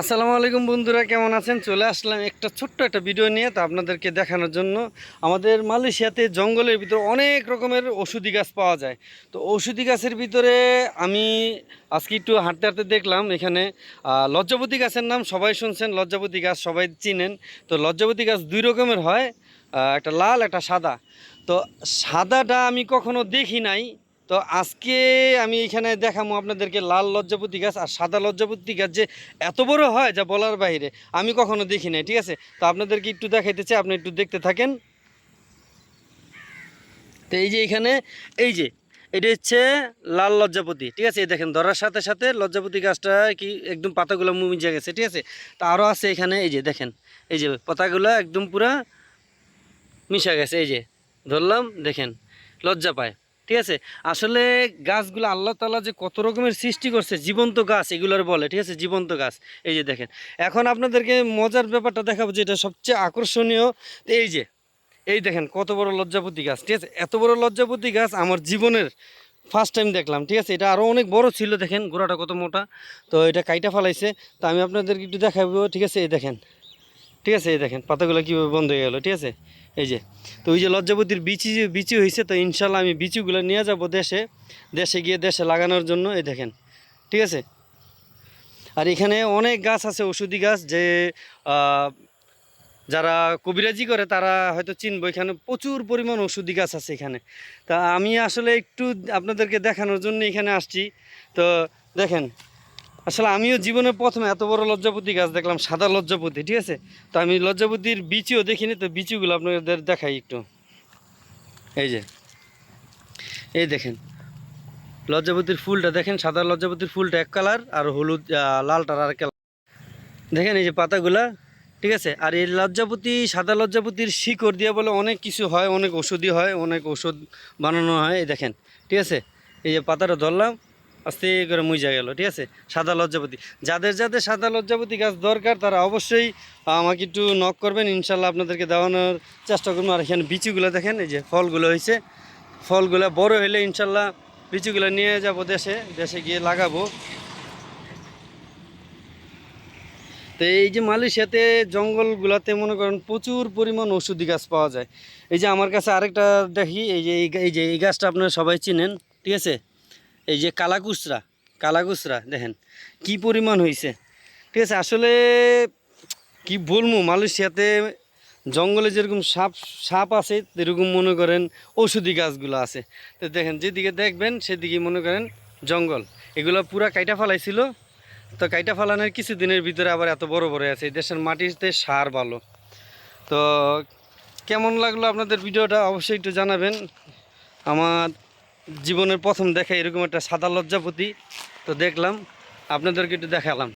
আসসালামু আলাইকুম বন্ধুরা, কেমন আছেন? চলে আসলাম একটা ছোট্ট একটা ভিডিও নিয়ে তা আপনাদেরকে দেখানোর জন্য। আমাদের মালয়েশিয়াতে জঙ্গলের ভিতরে অনেক রকমের ওষুধি গাছ পাওয়া যায়। তো ওষুধি গাছের ভিতরে আমি আজকে একটু হাঁটতে হাঁটতে দেখলাম, এখানে লজ্জাপতি গাছের নাম সবাই শুনছেন লজ্জাপতি গাছ সবাই চিনেন। তো লজ্জাপতি গাছ দুই রকমের হয় একটা লাল, একটা সাদা। তো সাদাটা আমি কখনো দেখি নাই তো আজকে আমি এখানে দেখাবো আপনাদেরকে লাল লজ্জাপতি গাছ আর সাদা লজ্জাপতি গাছ যে এত বড় হয় যা বলার বাইরে, আমি কখনো দেখি নাই, ঠিক আছে? তো আপনাদেরকে একটু দেখাইতে চাই, আপনি একটু দেখতে থাকেন। তো এই যে এখানে, এই যে, এটা হচ্ছে লাল লজ্জাপতি, ঠিক আছে? এই দেখেন, ধরার সাথে সাথে লজ্জাপতি গাছটা কি একদম পাতাগুলো মুমিজে গেছে, ঠিক আছে? তা আরও আছে এখানে, এই যে দেখেন, এই যে পাতাগুলো একদম পুরা মিশা গেছে, এই যে, ধরলাম, দেখেন, লজ্জা পায়। ঠিক আছে? আসলে গাছগুলো আল্লাহ তালা যে কত রকমের সৃষ্টি করছে, জীবন্ত গাছ এগুলোর বলে, ঠিক আছে? জীবন্ত গাছ। এই যে দেখেন, এখন আপনাদেরকে মজার ব্যাপারটা দেখাবো যেটা সবচেয়ে আকর্ষণীয়। এই যে, এই দেখেন কত বড় লজ্জাপতি গাছ, ঠিক আছে? এত বড় লজ্জাপতি গাছ আমার জীবনের ফার্স্ট টাইম দেখলাম, ঠিক আছে? এটা আরও অনেক বড় ছিল, দেখেন, গোড়াটা কত মোটা। তো এটা কাইটা ফালাইছে। তো আমি আপনাদেরকে একটু দেখাবো, ঠিক আছে? এই দেখেন ঠিক আছে, এই দেখেন, পাতাগুলো কীভাবে বন্ধ হয়ে গেলো, ঠিক আছে? এই যে, তো ওই যে লজ্জাপতির বিচি যে বিচি হয়েছে তো ইনশাল্লাহ আমি বিচিগুলো নিয়ে যাব দেশে দেশে গিয়ে দেশে লাগানোর জন্য, এই দেখেন, ঠিক আছে? আর এখানে অনেক গাছ আছে, ওষুধি গাছ, যে যারা কবিরাজি করে, তারা হয়তো চিনবো, এখানে প্রচুর পরিমাণ ওষুধি গাছ আছে এখানে। তা আমি আসলে একটু আপনাদেরকে দেখানোর জন্য এখানে আসছি। তো দেখেন আসলে আমিও জীবনে প্রথমে এত বড় লজ্জাপতি গাছ দেখলাম, সাদা লজ্জাপতি, ঠিক আছে? তো আমি লজ্জাপতির বিচিও দেখিনি, তো বিচিগুলো আপনাদের দেখাই একটু। এই যে, এই দেখেন, লজ্জাপতির ফুলটা দেখেন, সাদা লজ্জাপতির ফুলটা এক কালার আর হলুদ লালটার আর কালার। দেখেন এই যে পাতাগুলা, ঠিক আছে? আর এই লজ্জাপতি, সাদা লজ্জাপতির শিকড় দিয়ে বলে অনেক কিছু হয়, অনেক ওষুধই হয়, অনেক ওষুধ বানানো হয়, এই দেখেন, ঠিক আছে? এই যে পাতাটা ধরলাম আস্তে করে মুইজা গেল, ঠিক আছে? সাদা লজ্জাপতি যাদের যাদের সাদা লজ্জাপতি গাছ দরকার, তারা অবশ্যই আমাকে একটু নক করবেন, ইনশাল্লাহ আপনাদেরকে দেওয়ানোর চেষ্টা করব। আর এখানে বিচিগুলো দেখেন, এই যে ফলগুলো হয়েছে। ফলগুলো বড় হলে ইনশাল্লাহ বিচিগুলো নিয়ে যাব দেশে দেশে গিয়ে লাগাবো। তো এই যে মালয়েশিয়াতে জঙ্গলগুলোতে মনে করেন প্রচুর পরিমাণ ওষুধি গাছ পাওয়া যায়। এই যে আমার কাছে আরেকটা দেখি, এই যে এই এই যে এই গাছটা আপনারা সবাই চিনেন, ঠিক আছে? এই যে কালাকুসরা কালাকুসরা, দেখেন, কি পরিমাণ হয়েছে ঠিক আছে, আসলে কি বলব, মালয়েশিয়াতে জঙ্গলে যেরকম সাপ সাপ আছে, এরকম মনে করেন ঔষধি গাছগুলো আছে। তো দেখেন, যেদিকে দেখবেন, সেদিকে মনে করেন জঙ্গল। এগুলো পুরা কাইটা ফালাইছিল। তো কাইটা ফালানোর কিছুদিনের ভিতরে আবার এত বড় বড় আছে। এই দেশের মাটিতে সার ভালো। তো কেমন লাগল আপনাদের ভিডিওটা? অবশ্যই একটু জানাবেন। আমার জীবনের প্রথম দেখা এরকম একটা সাদা লজ্জাপতি তো দেখলাম। আপনাদেরকে একটু দেখালাম।